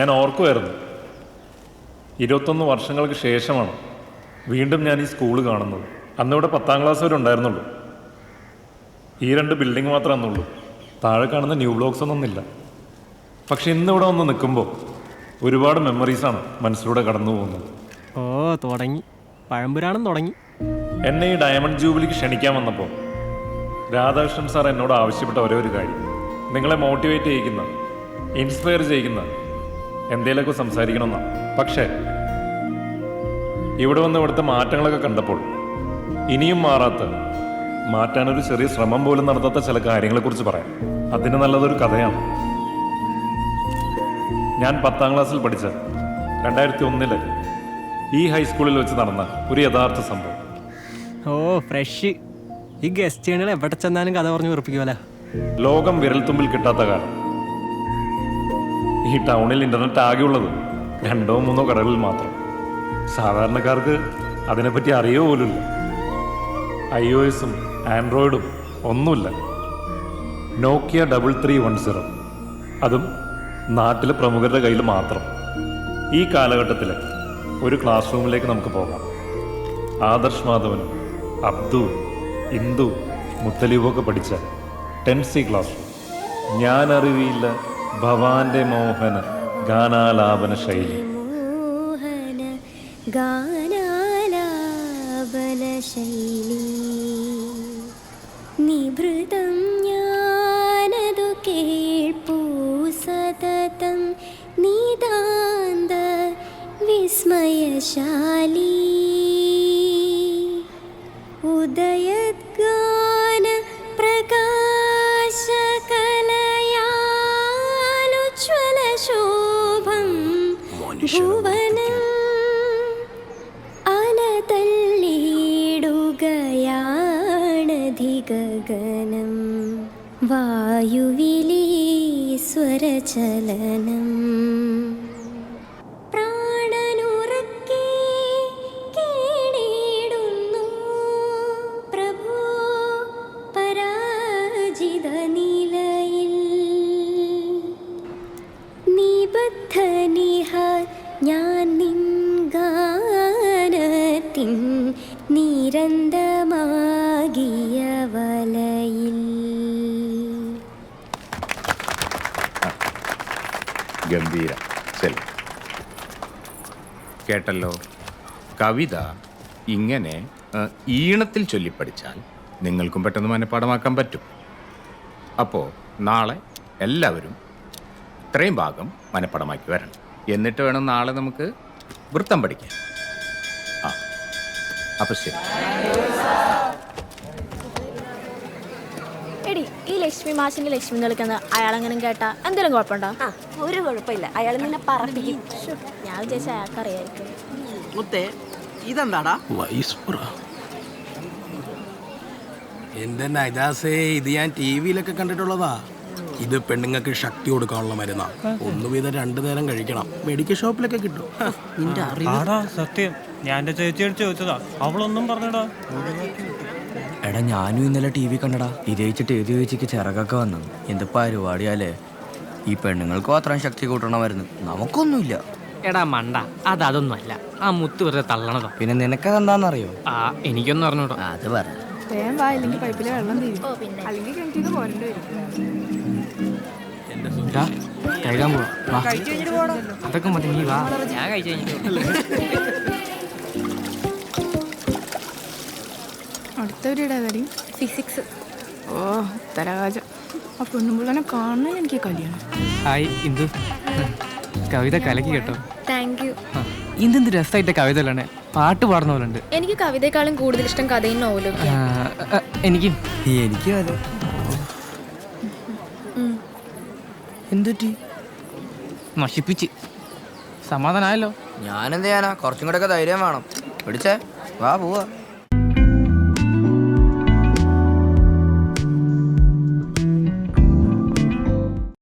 ഞാൻ ഓർക്കുമായിരുന്നു ഇരുപത്തൊന്ന് വർഷങ്ങൾക്ക് ശേഷമാണ് വീണ്ടും ഞാൻ ഈ സ്കൂൾ കാണുന്നത്. അന്നിവിടെ പത്താം ക്ലാസ് വരെ ഉണ്ടായിരുന്നുള്ളൂ. ഈ രണ്ട് ബിൽഡിംഗ് മാത്രമേ അന്നുള്ളൂ. താഴെ കാണുന്ന ന്യൂ ബ്ലോക്സ് ഒന്നൊന്നില്ല പക്ഷെ ഇന്നിവിടെ വന്ന് നിൽക്കുമ്പോൾ ഒരുപാട് മെമ്മറീസാണ് മനസ്സിലൂടെ കടന്നു പോകുന്നത്. ഓ തുടങ്ങി. പഴമ്പുരാണെന്ന് തുടങ്ങി. എന്നെ ഈ ഡയമണ്ട് ജൂബിലിക്ക് ക്ഷണിക്കാൻ വന്നപ്പോൾ രാധാകൃഷ്ണൻ സാർ എന്നോട് ആവശ്യപ്പെട്ട ഒരേ ഒരു കാര്യം. നിങ്ങളെ മോട്ടിവേറ്റ് ചെയ്യിക്കുന്ന ഇൻസ്പയർ ചെയ്യിക്കുന്ന എന്തേലൊക്കെ സംസാരിക്കണമെന്നാണ് പക്ഷേ ഇവിടെ വന്ന് ഇവിടുത്തെ മാറ്റങ്ങളൊക്കെ കണ്ടപ്പോൾ ഇനിയും മാറാത്ത മാറ്റാനൊരു ചെറിയ ശ്രമം പോലും നടത്താത്ത ചില കാര്യങ്ങളെക്കുറിച്ച് പറയാം. അതിന് നല്ലതൊരു കഥയാണ്. ഞാൻ പത്താം ക്ലാസ്സിൽ പഠിച്ച രണ്ടായിരത്തി ഒന്നിൽ ഈ ഹൈസ്കൂളിൽ വെച്ച് നടന്ന ഒരു യഥാർത്ഥ സംഭവം. ഓ ഫ്രഷ്. ഈ ഗസ്റ്റുകൾ എവിടെ ചെന്നാലും കഥ പറഞ്ഞു ഉറപ്പിക്കുമല്ലോ ലോകം വിരൽത്തുമ്പിൽ കിട്ടാത്ത കാലം. ഈ ടൗണിൽ ഇന്റർനെറ്റ് ആകെയുള്ളത് രണ്ടോ മൂന്നോ കടകളിൽ മാത്രം. സാധാരണക്കാർക്ക് അതിനെപ്പറ്റി അറിയോ പോലുമില്ല. ഐ ഒ എസും ആൻഡ്രോയിഡും ഒന്നുമില്ല. Nokia double three one zero അതും നാട്ടിലെ പ്രമുഖരുടെ കയ്യിൽ മാത്രം. ഈ കാലഘട്ടത്തിൽ ഒരു ക്ലാസ് റൂമിലേക്ക് നമുക്ക് പോകാം. ആദർശ് മാധവനും അബ്ദു ഇന്ദു മുത്തലീബൊക്കെ പഠിച്ച ടെൻ സി ക്ലാസ് ഞാൻ അറിവിയില്ല ഭവാന്റെ മോഹന ഗാനാലാപന ശൈലി. ഗാനാലാപന ശൈലി. നിഭൃതം ഞാനതു കേൾപ്പൂ സതതം നിതാന്ത വിസ്മയശാലി. ഉദയഗാന ഭുവനം അലതല്ലിടുകയാണധിഗഗനം വായുവിലീ സ്വരചലനം. പ്രാണനുറക്കെ ഞാൻ നിൻ ഗാനത്തിൻ നിരന്തമാകിയ വലയിൽ. ഗംഭീര. കേട്ടല്ലോ? കവിത ഇങ്ങനെ ഈണത്തിൽ ചൊല്ലിപ്പഠിച്ചാൽ നിങ്ങൾക്കും പെട്ടെന്ന് മനഃപ്പാടമാക്കാൻ പറ്റും. അപ്പോൾ നാളെ എല്ലാവരും ഇത്രയും ഭാഗം മനഃപ്പാടമാക്കി വരണം. എന്നിട്ട് വേണം നാളെ നമുക്ക് വൃത്തം പഠിക്കാൻ. ആ അപ്പൊ ശരി. എടി ഈ ലക്ഷ്മി മാഷിന്റെ ലക്ഷ്മി അയാൾ അങ്ങനെ കേട്ടാ എന്തെങ്കിലും കുഴപ്പമുണ്ടോ? ആ ഒരു കുഴപ്പമില്ല. അയാൾ നിന്നെ പറപ്പിക്കും. ഞാൻ വിചാരിച്ച അയാൾക്കറിയായിരിക്കും. മുത്തേ ഇതെന്താടാ? വൈസ്പുറ എന്റെ നൈദാസേ ഇത് ഞാൻ ടി വിയിലൊക്കെ കണ്ടിട്ടുള്ളതാ. ഇത് പെണ്ണുങ്ങൾക്ക് ശക്തി കൊടുക്കാനുള്ള മരുന്നാ ഒന്ന് വീതം രണ്ടു നേരം കഴിക്കണം. മെഡിക്കൽ ഷോപ്പിലൊക്കെ കിട്ടും. ഹ. നിന്റെ അറിവ്. ആടാ സത്യം. ഞാൻ എന്റെ ചേച്ചിയോട് ചോദിച്ചതാ. അവളൊന്നും പറഞ്ഞടാ. എടാ ഞാനും ഇന്നലെ ടി വി കണ്ടടാ. ഇത് കഴിച്ചിട്ട് ഏത് ചേച്ചിക്ക് ചിറകൊക്കെ വന്നു. എന്ത് പരിപാടിയാലേ? ഈ പെണ്ണുങ്ങൾക്ക് മാത്രം ശക്തി കൂട്ടണമായിരുന്നു നമുക്കൊന്നുമില്ല. എടാ മണ്ട. അത് അതൊന്നുമല്ല. ആ മുത്ത് വെറുതെ തള്ളണതാ. പിന്നെ നിനക്കത് എന്താണെന്നറിയോ ആ എനിക്കൊന്നും അറിഞ്ഞൂടാ അത് പറ. ഓ പിന്നെ. എടാ, കഴുകാൻ പോവാ. അതൊക്കെ മതി നീ വാ. ഞാൻ കഴിച്ചു ഫിസിക്സ്. ഓ ഉത്തരകാശം ആ പെണ്ണുമ്പിള്ളനെ കാണാൻ എനിക്ക് കല്യാണം. ഹായ് ഇന്ദു. കവിത കലക്കി കേട്ടോ. താങ്ക് യു ഇന്തെന്ത് രസമായിട്ട് കവിത അല്ലേ പാട്ട് പാടുന്ന പോലെ ഉണ്ട് എനിക്ക് കവിതയെക്കാളും കൂടുതൽ ഇഷ്ടം കഥയും നോവലും എനിക്കും എനിക്കും അതെ. എന്തുറ്റി നശിപ്പിച്ച്. സമാധാനമായല്ലോ ഞാനെന്ത് ചെയ്യാനാ? കുറച്ചും കൂടെ ഒക്കെ ധൈര്യം വേണം. പിടിച്ചേ. വാ പോവാ.